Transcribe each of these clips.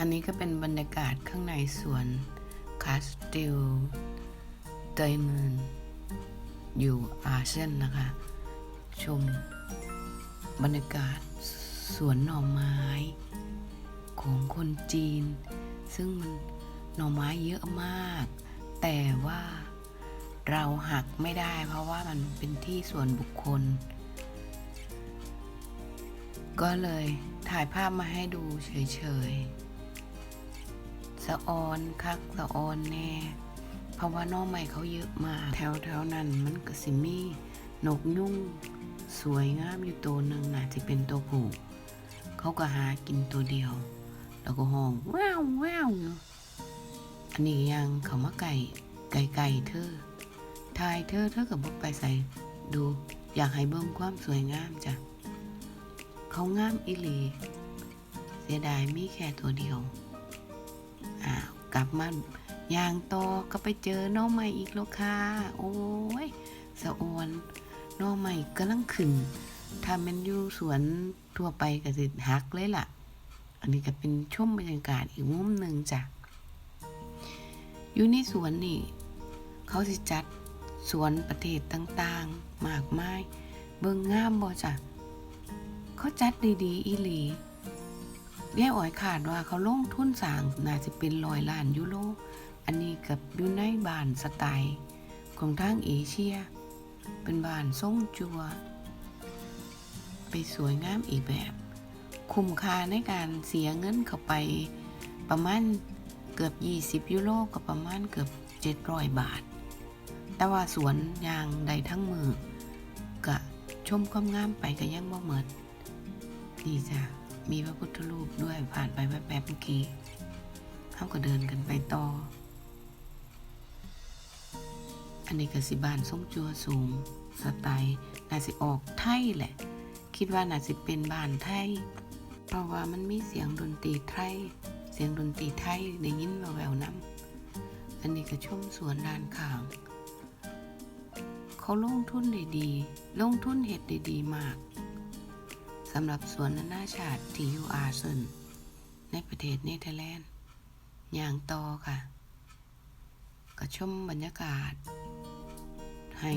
อันนี้ก็เป็นบรรยากาศข้างในสวนคาสติลเตมืนอยู่อาเซนนะคะ ชมบรรยากาศสวนหน่อไม้ ของคนจีน ซึ่งมันหน่อไม้เยอะมาก แต่ว่าเราหักไม่ได้เพราะว่ามันเป็นที่ส่วนบุคคล ก็เลยถ่ายภาพมาให้ดูเฉยๆ สะออนคักสะออนแน่เพราะว่าน้องใหม่เขาเยอะมากแถวแถวนั้นมันก็สิมีนกยุ่ง สวยงามอยู่ตัวหนึ่งน่ะที่เป็นตัวผู้เขาก็หากินตัวเดียว แล้วก็ห้องว้าวว้าวอยู่อันนี้ยังเขามาไก่ไก่ไก่เธอทายเธอเธอกับบอกไปใส่ดู อยากให้เบิ่งความสวยงามจ้ะเขางามอิลี เสียดายมีแค่ตัวเดียว อ้าวกลับมายางตอก็ไปเจอน้องใหม่อีกแล้วค่ะ โอ้ยสะอวนน้องใหม่กำลังขึ้นถ้ามันอยู่สวนทั่วไปก็สิหักเลยล่ะ อันนี้ก็เป็นช่วงบรรยากาศอีกมุมหนึ่งจ้ะอยู่ในสวนนี่ เขาสิจัดสวนประเทศต่างๆ มากมาย เบิ่งงามบ่จ้ะเขาจัดดีๆอีหลี แย่อ๋อยขาดว่าเขาลงทุนสร้างน่าจะเป็นร้อยล้านยูโร อันนี้กับอยู่ในบ้านสไตล์ของทางเอเชีย เป็นบ้านทรงจัว ไปสวยงามอีกแบบ คุ้มค่าในการเสียเงินเข้าไปประมาณเกือบ 20 ยูโรก็ประมาณเกือบ 700 บาท แต่ว่าสวนยางใดทั้งมือกะชมความงามไปก็ยังบ่เหมิดนี่จ้ะ มีพระพุทธรูปด้วยผ่านไปแวบๆเมื่อกี้เขาก็เดินกันไปต่อ อันนี้ก็สิบานทรงจัวสูง สไตล์น่าสิออกไทยแหละ คิดว่าน่าสิเป็นบ้านไทย เพราะว่ามันมีเสียงดนตรีไทย เสียงดนตรีไทยได้ยินแววๆน้ำอันนี้ก็ชมสวนด้านข้าง เขาลงทุนได้ดี ลงทุนเห็ดได้ดีมาก สำหรับสวนนานาชาติที่อยู่อาเซนในประเทศเนเธอร์แลนด์อย่างต่อค่ะ ก็ชมบรรยากาศ ให้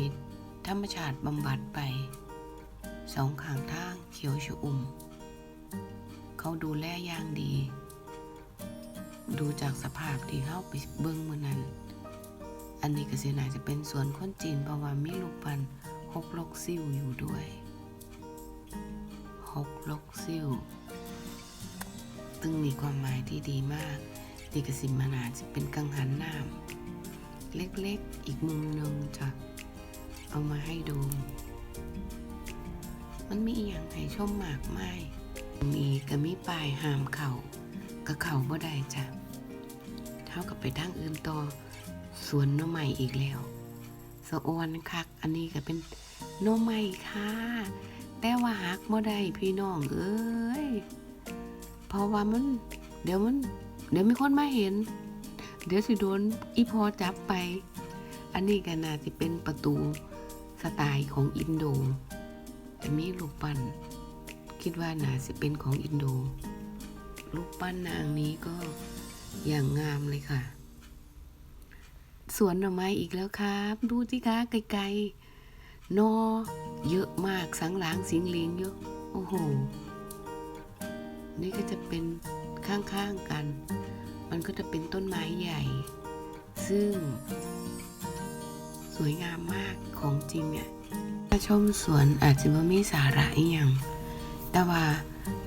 ธรรมชาติบำบัดไป สองข้างทางเขียวชอุ่ม เขาดูแลอย่างดี ดูจากสภาพที่เข้าไปเบิ้งมือนั้น อันนี้ก็เสียน่าจะเป็นสวนคนจีนเพราะว่ามีลูกพันธุ์ฮกลกซิ่วอยู่ด้วย ฮกลกซิ่วซึ่งมีความหมายที่ดีมากนี่กสิมานาจะเป็นกังหันน้ำเล็กๆอีกมุมหนึ่งจะเอามาให้ดู มันมีอย่างให้ชมหมากมายมีก็มีป้ายหามเข่าก็เข่าบ่ได้จ้ะเท่ากับไปทางอื่นต่อสวนน้อใหม่อีกแล้วสะอวนคัก อันนี้ก็เป็นน้อใหม่ค่ะ แต่ว่าหักบ่ได้พี่น้องเอ้ยเพราะว่ามัน เดี๋ยวมัน เดี๋ยวมีคนมาเห็น เดี๋ยวสิโดนอีพอจับไป อันนี้ก็น่าจะเป็นประตูสไตล์ของอินโดแต่มีรูปปั้นคิดว่าน่าจะเป็นของอินโดรูปปั้นนางนี้ก็อย่างงามเลยค่ะ สวนหน่อไม้อีกแล้วครับ ดูสิคะไกลๆนอ เยอะมากสังหลางสิงหลิงเยอะโอ้โห นี่ก็จะเป็นข้างๆกัน มันก็จะเป็นต้นไม้ใหญ่ ซึ่ง สวยงามมากของจริงเนี่ยถ้าชมสวนอาจจะไม่มีสาระอย่าง แต่ว่า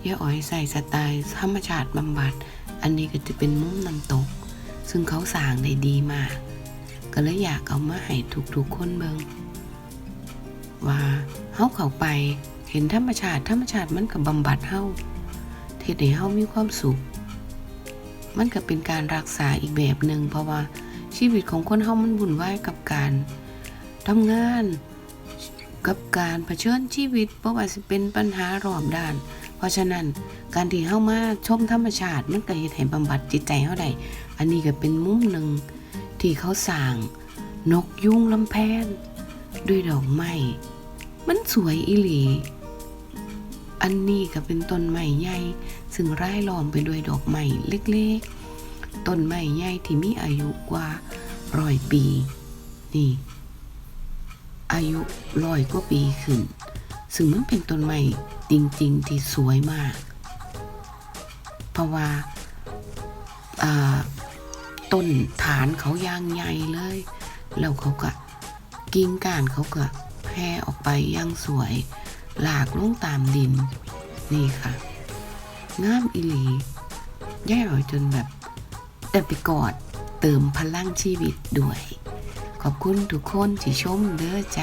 ย่าอ๋อยใส่สไตล์ธรรมชาติบำบัด อันนี้ก็จะเป็นมุมน้ำตก ซึ่งเขาสร้างได้ดีมาก ก็เลยอยากเอามาให้ทุกๆคนเบิง ว่าเฮาเข้าไป เห็นธรรมชาติ ธรรมชาติมันกับบำบัดเฮาเทศให้เฮามีความสุข มันก็เป็นการรักษาอีกแบบหนึ่งเพราะว่าชีวิตของคนเฮามันวุ่นวายกับการทำงานกับการเผชิญชีวิตเพราะว่าสิเป็นปัญหารอบด้าน เพราะฉะนั้นการที่เฮามาชมธรรมชาติมันก็เฮ็ดให้บำบัดจิตใจเฮาได้อันนี้ก็เป็นมุมหนึ่งที่เขาสร้างนกยุงลำแพนด้วยดอกไม้ มันสวยอีหลี อันนี้ก็เป็นต้นไม้ใหญ่ซึ่งร่ายล้อมไปด้วยดอกไม้เล็กๆ ต้นไม้ใหญ่ที่มีอายุกว่าร้อยปี นี่ อายุร้อยกว่าปีขึ้น ซึ่งมันเป็นต้นไม้จริงๆ ที่สวยมาก เพราะว่าอ่าต้นฐานเขายางใหญ่เลย แล้วเขาก็กิ่งก้านเขาก็ แผ่ออกไปยังสวย หลากลงตามดิน นี่ค่ะงามอิลีแย่หอยจนแบบแต่ไปกอดเติมพลังชีวิตด้วย ขอบคุณทุกคนที่ชมเด้อจ้า